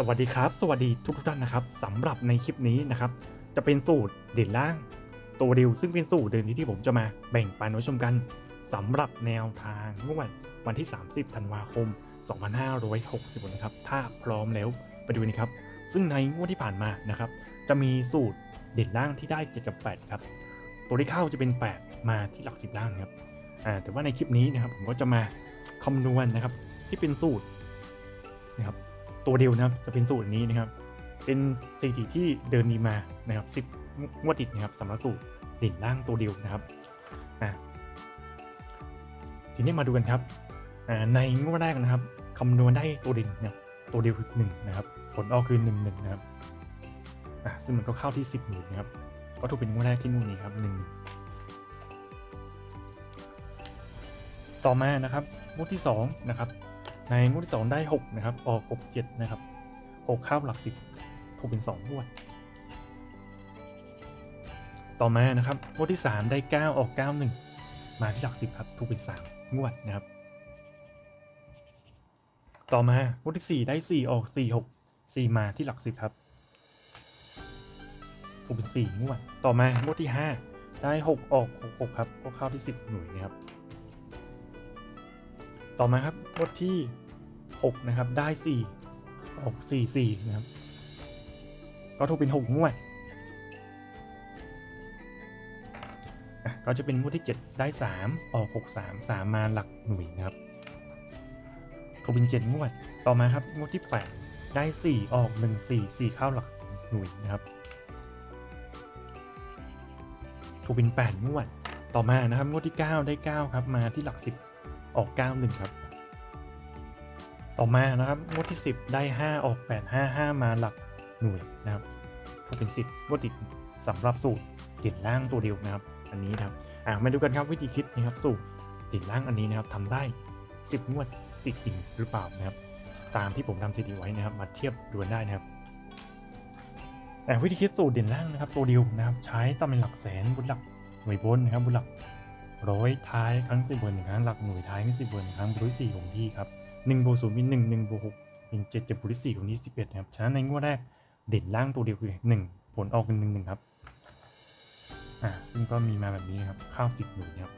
สวัสดีครับ สวัสดีทุกๆท่านนะครับสำหรับในคลิปนี้นะครับ จะเป็นสูตรเด่นล่าง ตัวดียวซึ่งเป็นสูตรเดิมที่ผมจะมาแบ่งปันไว้ชมกันสำหรับแนวทางเมื่อวันวันที่ 30 ธันวาคม 2560นะครับถ้าพร้อมแล้วไปดูกันครับ ซึ่งในงวดที่ผ่านมานะครับ จะมีสูตรเด่นล่างที่ได้ 7 กับ 8 ครับ ตัวที่เข้าจะเป็น 8 มาที่หลัก 10 ล่างครับแต่ว่าในคลิปนี้นะครับผมก็จะมาคำนวณนะครับที่เป็นสูตรนะครับ ตัวเดียวนะครับจะเป็นสูตรนี้นะครับ เป็นสถิติที่เดินดีมานะครับสิบงวดติดนะครับสำหรับสูตรเด่นล่างตัวเดียวนะครับอะทีนี้มาดูกันครับอ่าในงวดแรกนะครับคำนวณได้ตัวเด่นนะตัวเดียวคือหนึ่งนะครับ ผลออกคือหนึ่งหนึ่งนะครับอะซึ่งมันก็เข้าที่สิบหมื่นนะครับก็ถูกเป็นงวดแรกที่นู่นนี้ครับหนึ่งต่อมานะครับงวดที่สองนะครับ ในงวดที่สองได้ 6 นะครับ ออก 6 7 นะครับ 6 ข้าหลัก 10 ถูกเป็น 2 งวด ต่อมานะครับงวดที่ 3 ได้ 9 ออก 9 1 มาที่หลัก 10 ครับ ถูกเป็น 3 งวดนะครับ ต่อมางวดที่ 4 ได้ 4 ออก 4 6 4 มาที่หลัก 10 ครับ ถูกเป็น 4 งวด ต่อมางวดที่ 5 ได้ 6 ออก 6 6 ครับก็เข้าที่ 10 หน่วยนะครับต่อมาครับงวดที่ 6 นะครับ ได้4ออก4 4 นะครับ ก็ถูกเป็น 6 งวดอะก็จะเป็นงวดที่ 7 ได้ 3 ออก 6 3 3 มาหลักหน่วยนะครับถูกเป็น 7 งวด ต่อมาครับ งวดที่ 8 ได้ 4 ออก 1 4 4 เข้าหลักหน่วยนะครับถูกเป็น 8 งวด ต่อมานะครับ งวดที่ 9 ได้ 9 ครับ มาที่หลัก 10 ออก 9 1 ครับ ต่อมานะครับงวดที่ 10 ได้ 5 ออก 8 5 5 มาหลักหน่วยนะครับก็เป็น 10งวดติดสำหรับสูตรเด่นล่างตัวเดียวนะครับ อันนี้นะครับอ่ามาดูกันครับวิธีคิดนะครับสูตรเด่นล่างอันนี้นะครับทำได้ 10 งวดติดจริงหรือเปล่านะครับ ตามที่ผมทำสถิติไว้นะครับ มาเทียบดูได้นะครับแต่วิธีคิดสูตรเด่นล่างนะครับ ตัวเดียวนะครับ ใช้ตำเป็นหลักแสนบนหลักหน่วยบนนะครับบนหลักร้อยท้ายครั้งสิบบนหนึ่งครั้งหลักหน่วยท้ายครั้งสิบบนหนึ่งครั้งบริสี่ของที่ครับ หนึ่งบวกศูนย์เป็นหนึ่งหนึ่งบวกหกเป็นเจ็ดจ็ดบริสี่ของที่สิบเอ็ดนะครับ ฉะนั้นในงวดแรกเด่นล่างตัวเดียวคือหนึ่งผลออกเป็นหนึ่งหนึ่งครับ อ่า ซึ่งก็มีมาแบบนี้นะครับ ข้าวสิบหน่วยครับ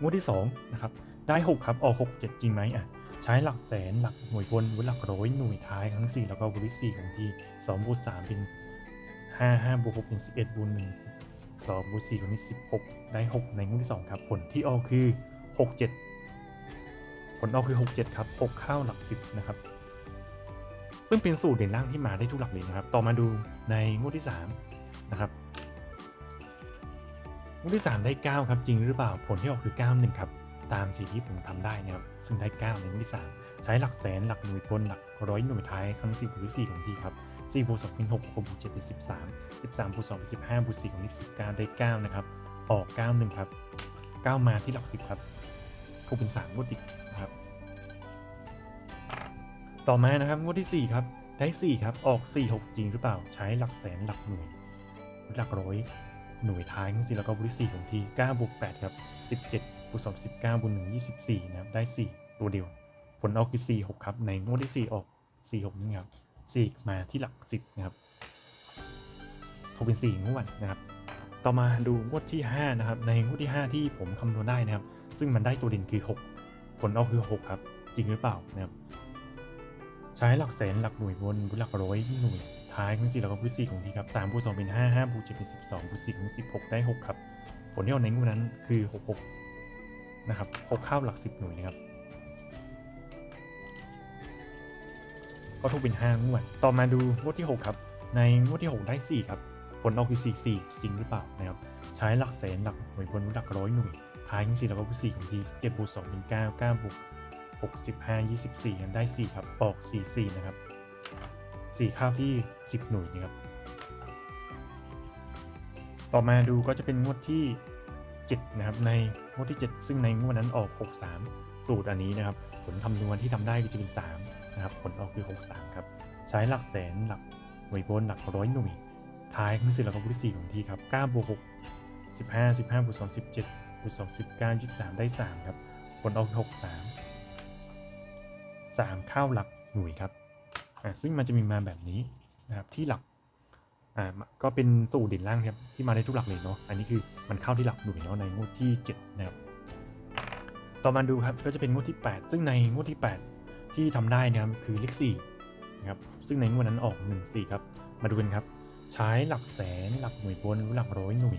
งวดที่สองนะครับ ได้หกครับ ออกหกเจ็ดจริงไหมอะ ใช้หลักแสนหลักหน่วยบนหรือหลักร้อยหน่วยท้ายครั้งสี่แล้วก็บริสี่ของที่สองบวกสามเป็นห้าห้าบวกหกเป็นสิบเอ็ดบวกหนึ่ง สองบวกสี่ของนี้สิบหกได้หกในงวดที่สองครับ ผลที่ออกคือหกเจ็ดผลออกคือหกเจ็ดครับหกเข้าหลักสิบนะครับ ซึ่งเป็นสูตรเด่นล่างที่มาได้ทุกหลักเลยนะครับ ต่อมาดูในงวดที่สามนะครับงวดที่สามได้เก้าครับจริงหรือเปล่าผลที่ออกคือเก้าหนึ่งครับตามสิ่งที่ผมทำได้นะครับ ซึ่งได้เก้าในงวดที่สามใช้หลักแสนหลักหน่วยบนหลักร้อยหน่วยท้ายครั้งสิบหรือสี่ของทีครับ 4บวก2เป็น6 6บวก7เป็น13 13บวก2เป็น15บวก4ของนี้19ได้9นะครับ ออก9 1ครับ 9 มาที่หลัก10ครับถูกเป็น3งวดติดนะครับ ต่อมานะครับงวดที่ 4 ครับ ได้ 4 ครับ ออก 4 6 จริงหรือเปล่า ใช้หลักแสนหลักหน่วย หลักร้อยหน่วยท้ายทั้งสี่แล้วก็บวก4ของที9บวก8ครับ 17บวก2 19บวก1 24 นะครับ ได้ 4 ตัวเดียว ผลออกคือ4 6 ครับ ในงวดที่ 4 ออก 4 6นี่ครับ สี่มาที่หลักสิบนะครับถูกเป็นสี่งวดนะครับ ต่อมาดูงวดที่ 5 นะครับ ในงวดที่ 5 ที่ผมคำนวณได้นะครับ ซึ่งมันได้ตัวเด่นคือ 6 ผลออกคือ 6 ครับ จริงหรือเปล่านะครับ ใช้หลักแสนหลักหน่วยบนหลักร้อยหน่วยท้ายเป็นสี่แล้วก็บวกสี่ของทีครับสามบวกสองเป็นห้าห้าบวกเจ็ดเป็นสิบสองบวกสี่ของสิบหกได้หกครับ ผลที่ออกในงวดนั้นคือหกหกนะครับหกเข้าหลักสิบหน่วยนะครับ ก็ถูกเป็น5งวด ต่อมาดูงวดที่ 6 ครับ ในงวดที่ 6 ได้ 4 ครับ ผลออกคือ4 4 จริงหรือเปล่านะครับ ใช้หลักแสนหลักหน่วยบนหลักร้อยหน่วย ท้ายทั้ง4แล้วก็4ของที7บวก2เป็น9 9บวก6 15 24กันได้4ครับออก4 4นะครับ4ข้าวที่10หน่วยนะครับ ต่อมาดูก็จะเป็นงวดที่7นะครับ ในงวดที่7ซึ่งในงวดนั้นออก63สูตรอันนี้นะครับ ผลคำนวณที่ทำได้ก็จะเป็น3 นะครับ ผลออกคือ 63 ครับ ใช้หลักแสนหลักหน่วยบนหลักร้อยหน่วย ท้ายทั้งสี่แล้วก็บวกที่4ของทีครับ9บวก6 15 15บวก2 17บวก2 19 23 ได้ 3 ครับ ผลออกหกสามสามเข้าหลักหน่วยครับอ่าซึ่งมันจะมีมาแบบนี้นะครับที่หลักอ่าก็เป็นสูตรเด่นล่างครับที่มาได้ทุกหลักเลยเนาะอันนี้คือมันเข้าที่หลักหน่วยเนาะในงวดที่ 7 นะครับต่อมาดูครับก็จะเป็นงวดที่ 8 ซึ่งในงวดที่ 8 ที่ทำได้นะครับคือเลข4นะครับซึ่งในงวดนั้นออก1 4ครับมาดูกันครับ ใช้หลักแสนหลักหน่วยบนหรือหลักร้อยหน่วย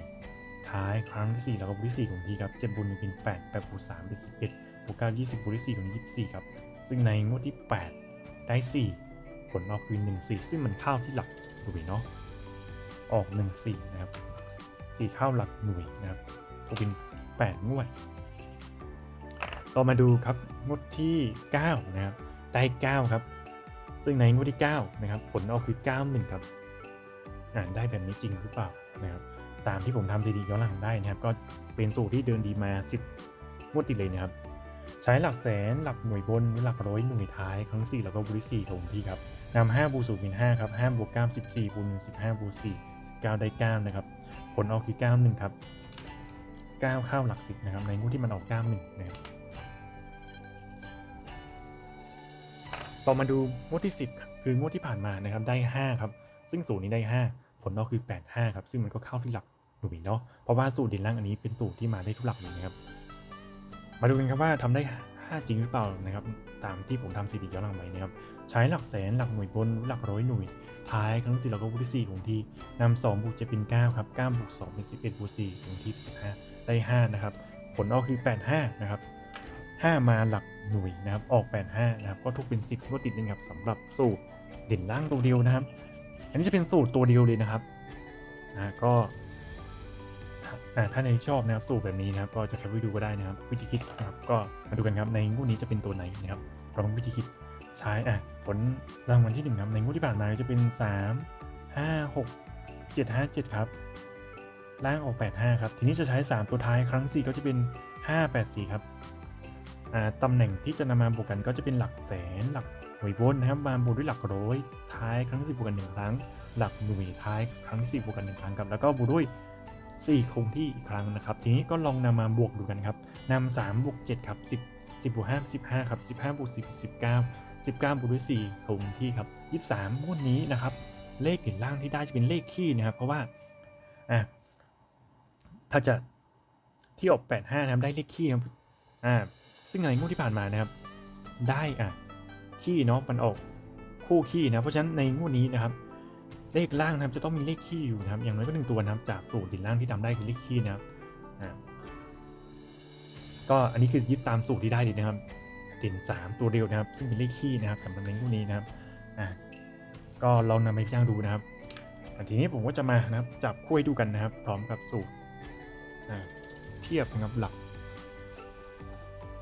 ท้ายครั้งที่4แล้วก็บวกที่4ของทีครับเจ็ดบนหนึ่งเป็น8 8บวก3เป็น11บวก9 20บวกที่4ของนี้24ครับซึ่งในงวดที่ 8 ได้ 4 ผลออกคือ1 4 ซึ่งมันเข้าที่หลักหน่วยเนาะออก 1 4 นะครับ 4 เข้าหลักหน่วยนะครับก็เป็น8งวด ต่อมาดูครับงวดที่ 9 นะครับ ได้ 9 ครับ ซึ่งในงวดที่ 9 นะครับ ผลออกคือ 91 ครับอ่านได้แบบนี้จริงหรือเปล่านะครับ ตามที่ผมทำซีดีย้อนหลังได้นะครับ ก็เป็นสูตรที่เดินดีมา 10 งวดติดเลยนะครับ ใช้หลักแสนหลักหน่วยบนหลักร้อยหน่วยท้ายครั้ง 4 แล้วก็บวกที่4ของพี่ครับนำ5บวกศูนย์เป็น5ครับ5บวก9 14บวก1 15บวก4 19 ได้ 9 นะครับ ผลออกคือ 91 ครับ 9 เข้าหลัก10นะครับ ในงวดที่มันออก 91 นะครับ ต่อมาดูงวดที่ 10ครับคืองวดที่ผ่านมานะครับได้ 5 ครับ ซึ่งสูตรนี้ได้ 5 ผลออกคือ 85 ครับ ซึ่งมันก็เข้าที่หลักหน่วยเนาะเพราะว่าสูตรเด่นล่างอันนี้เป็นสูตรที่มาได้ทุกหลักเลยนะครับ มาดูกันครับว่าทำได้ 5 จริงหรือเปล่านะครับ ตามที่ผมทำสถิติย้อนหลังไว้นะครับ ใช้หลักแสนหลักหน่วยบนหลักร้อยหน่วย ท้ายครั้งสี่แล้วก็บวกที่4ของที่นำ2บวกจะเป็น9ครับ9บวก2เป็น11บวก4ของที่15ได้5นะครับ ผลออกคือ85นะครับ 5 มาหลักหน่วยนะครับออก 85 นะครับก็ทุกเป็น 10งวติดนะครับสำหรับสูตรเด่นล่างตัวเดียวนะครับ อันนี้จะเป็นสูตรตัวเดียวเลยนะครับอ่าก็ถ้าในชอบนะครับสูตรแบบนี้นะครับ ก็จะแคปไว้ดูก็ได้นะครับ วิธีคิดนะครับก็มาดูกันครับในงวดนี้จะเป็นตัวไหนนะครับลองวิธีคิดใช้อะผลรางวัลที่หนึ่งครับในงวดที่ผ่านมาจะเป็น 3 5 6 7 5 7 ครับล่างออก 85 ครับ ทีนี้จะใช้ 3 ตัวท้ายครั้ง 4 ก็จะเป็น 5 8 4 ครับ ตำแหน่งที่จะนำมาบวกกันก็จะเป็นหลักแสนหลักหน่วยบนนะครับมาบวกด้วยหลักร้อยท้ายครั้งที่บวกกัน1ครั้ง หลักหน่วยท้ายครั้งที่บวกกัน1ครั้งครับแล้วก็บวกด้วย4คงที่อีกครั้งนะครับ ทีนี้ก็ลองนำมาบวกดูกันครับนำ3บวก7ครับ10 10บวก5 15ครับ15บวก10 19 19บวกด้วย4คงที่ครับ23งวดนี้นะครับ เลขเด่นล่างที่ได้จะเป็นเลขคี่นะครับ เพราะว่าอะถ้าจะที่ออก85นะครับได้เลขคี่ครับอ่า ซึ่งในงวดที่ผ่านมานะครับ ได้อะคี่เนาะมันออกคู่คี่นะเพราะฉะนั้นในงวดนี้นะครับเลขล่างนะครับจะต้องมีเลขคี่อยู่นะครับ อย่างน้อยก็หนึ่งตัวนะครับ จากสูตรด่นล่างที่ทำได้คือเลขคี่นะครับอ่าก็อันนี้คือยึดตามสูตรที่ได้เลยนะครับด่น3 ตัวเดียวนะครับ ซึ่งเป็นเลขคี่นะครับสำหรับในงวดนี้นะครับอ่าก็ลองนำไปพิจารณาดูนะครับทีนี้ผมก็จะมานะครับจับคู่ให้ดูกันนะครับ พร้อมกับสูตรอ่าเทียบนะครับหลัก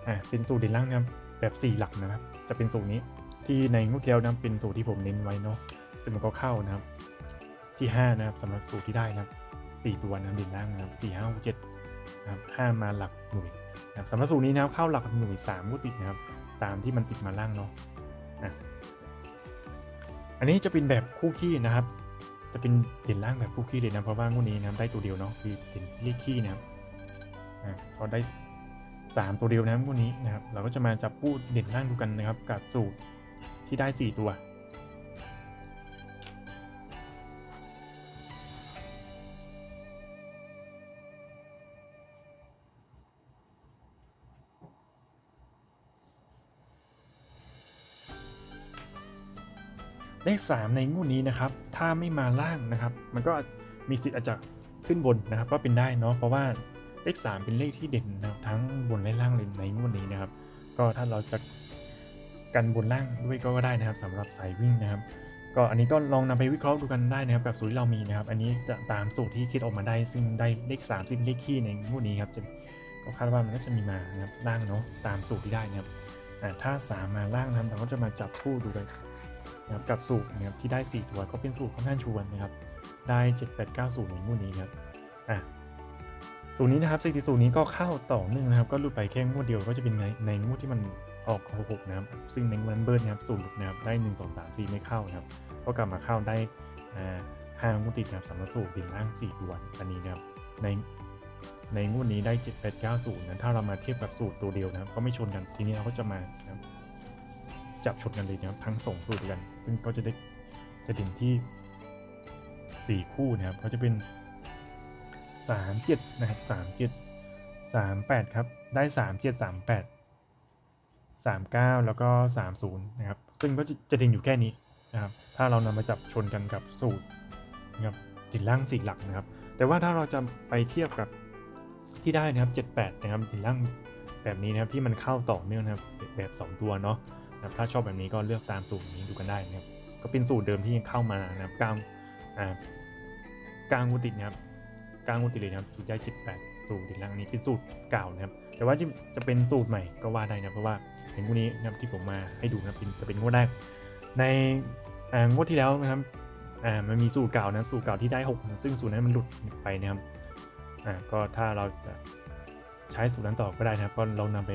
อ่าเป็นสูตรเด่นล่างนะครับแบบ4หลักนะครับ จะเป็นสูตรนี้ที่ในงวดที่แล้วนะเป็นสูตรที่ผมเน้นไว้เนาะซึ่งมันก็เข้านะครับ ที่ 5 นะครับสำหรับสูตรที่ได้นะครับ4ตัวนะเด่นล่างนะครับ4 5 6 7นะครับ5มาหลักหน่วยนะครับสำหรับสูตรนี้นะครับเข้าหลักหน่วย3ก็ติดนะครับ ตามที่มันติดมาล่างเนาะอะอันนี้จะเป็นแบบคู่ขี้นะครับ จะเป็นเด่นล่างแบบคู่ขี้เลยนะเพราะว่างวดนี้นะครับได้ตัวเดียวเนาะคือเด่นเลขขี้นะครับอะพอได้ สามตัวเดียวนะครับงวดนี้นะครับ เราก็จะมาจับคู่เด่นล่างดูกันนะครับ กับสูตรที่ได้สี่ตัว เลข 3 ในงวดนี้นะครับ ถ้าไม่มาล่างนะครับ มันก็มีสิทธิ์อาจจะขึ้นบนนะครับ ก็เป็นได้เนาะเพราะว่า เลข 3 เป็นเลขที่เด่นนะครับทั้งบนและล่างเลยในงวดนี้นะครับ ก็ถ้าเราจะกันบนล่างด้วยก็ได้นะครับสำหรับสายวิ่งนะครับ ก็อันนี้ก็ลองนำไปวิเคราะห์ดูกันได้นะครับกับสูตรที่เรามีนะครับ อันนี้จะตามสูตรที่คิดออกมาได้ ซึ่งได้เลข 3 ซึ่งเลขคี่ในงวดนี้ครับจะก็คาดว่ามันก็จะมีมานะครับล่างเนาะตามสูตรที่ได้นะครับอ่าถ้า 3 มาล่างนะครับเราก็จะมาจับคู่ดูกันนะครับกับสูตรนะครับที่ได้ 4 ตัวก็เป็นสูตรค่อนข้างชวนนะครับได้ 7 8 9สูตรในงวดนี้นะครับอะ สูตรนี้นะครับสถิติสูตรนี้ก็เข้าต่อเนื่องนะครับ ก็หลุดไปแค่งวดเดียวก็จะเป็นในในงวดที่มันออกหกนะครับ ซึ่งในวันเบิร์นะครับสูตรหลุดนะครับได้1 2 3 4ไม่เข้านะครับก็กลับมาเข้าได้อ่าห้างวดติดนะครับสำหรับสูตรเดินล่าง4ตัวอันนี้นะครับในในงวดนี้ได้ 7890นะถ้าเรามาเทียบกับสูตรตัวเดียวนะครับก็ไม่ชนกันทีนี้เราก็จะมานะครับจับชนกันเลยนะครับทั้งสองสูตรด้วยกัน ซึ่งก็จะได้จะถึงที่ 4 คู่นะครับก็จะเป็น 37นะครับ37 38ครับ ได้37 38 39แล้วก็30นะครับ ซึ่งก็จะดิ่งอยู่แค่นี้นะครับ ถ้าเรานำมาจับชนกันกับสูตรนะครับดิ่งล่างสี่หลักนะครับ แต่ว่าถ้าเราจะไปเทียบกับที่ได้นะครับ78นะครับดิ่งล่างแบบนี้นะครับที่มันเข้าต่อเนื่องนะครับแบบ2ตัวเนาะนะถ้าชอบแบบนี้ก็เลือกตามสูตรนี้ดูกันได้นะครับ ก็เป็นสูตรเดิมที่ยังเข้ามานะครับกลางอ่ากลางวุติดนะครับ กางวุติเลยนะครับสูตรได้78สูตรดิ่งล่างนี้เป็นสูตรเก่านะครับ แต่ว่าจะจะเป็นสูตรใหม่ก็ว่าได้นะเพราะว่าเห็นพวกนี้นะครับที่ผมมาให้ดูนะครับเป็นจะเป็นงวดแรกในงวดที่แล้วนะครับมันมีสูตรเก่านะสูตรเก่าที่ได้6นะซึ่งสูตรนั้นมันหลุดไปนะครับก็ถ้าเราจะใช้สูตรนั้นต่อก็ได้นะครับก็เรานำไป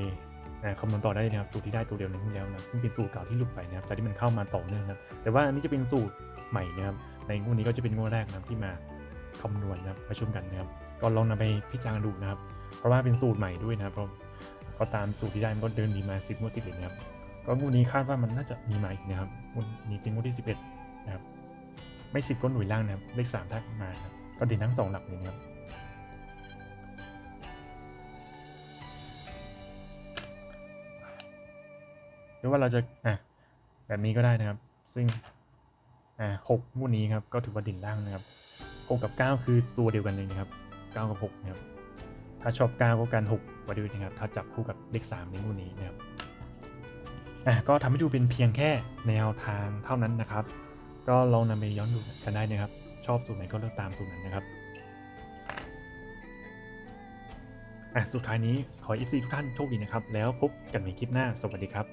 คำนวณต่อได้นะครับสูตรที่ได้ตัวเดียวในที่แล้วนะซึ่งเป็นสูตรเก่าที่หลุดไปนะครับแต่ที่มันเข้ามาต่อเนื่องนะครับแต่ว่าอันนี้จะเป็นสูตรใหม่นะครับในงวดนี้ก็จะเป็นงวดแรกนะครับที่มา คำนวณนะครับประชุมกันนะครับก็ลองนำไปพิจารณาดูนะครับ เพราะว่าเป็นสูตรใหม่ด้วยนะครับก็ตามสูตรที่ได้มันก็เดินดีมา10งวดติดเลยนะครับก็งวดนี้คาดว่ามันน่าจะมีมาอีกนะครับงวดนี้เป็นงวดที่ 11 นะครับ ไม่ 10 ก็หน่วยล่างนะครับ เลข3ถ้ามานะครับก็เด่นทั้ง 2 หลักเลยนะครับ หรือว่าเราจะ อะ แบบนี้ก็ได้นะครับ ซึ่ง อ่าหกงวดนี้ครับ ก็ถือว่าเด่นล่างนะครับ 6 กับ 9 คือตัวเดียวกันเลยนะครับ 9 กับ6นะครับ ถ้าชอบ 9 ก็การ6ไว้ด้วยนะครับ ถ้าจับคู่กับเลข3ในงวดนี้นะครับ อะ ก็ทำให้ดูเป็นเพียงแค่แนวทางเท่านั้นนะครับ ก็ลองนำไปย้อนดูกันได้นะครับ ชอบสูตรไหนก็เลือกตามสูตรนั้นนะครับ อะ สุดท้ายนี้ขอ FC ทุกท่านโชคดีนะครับ แล้วพบกันใหม่คลิปหน้า สวัสดีครับ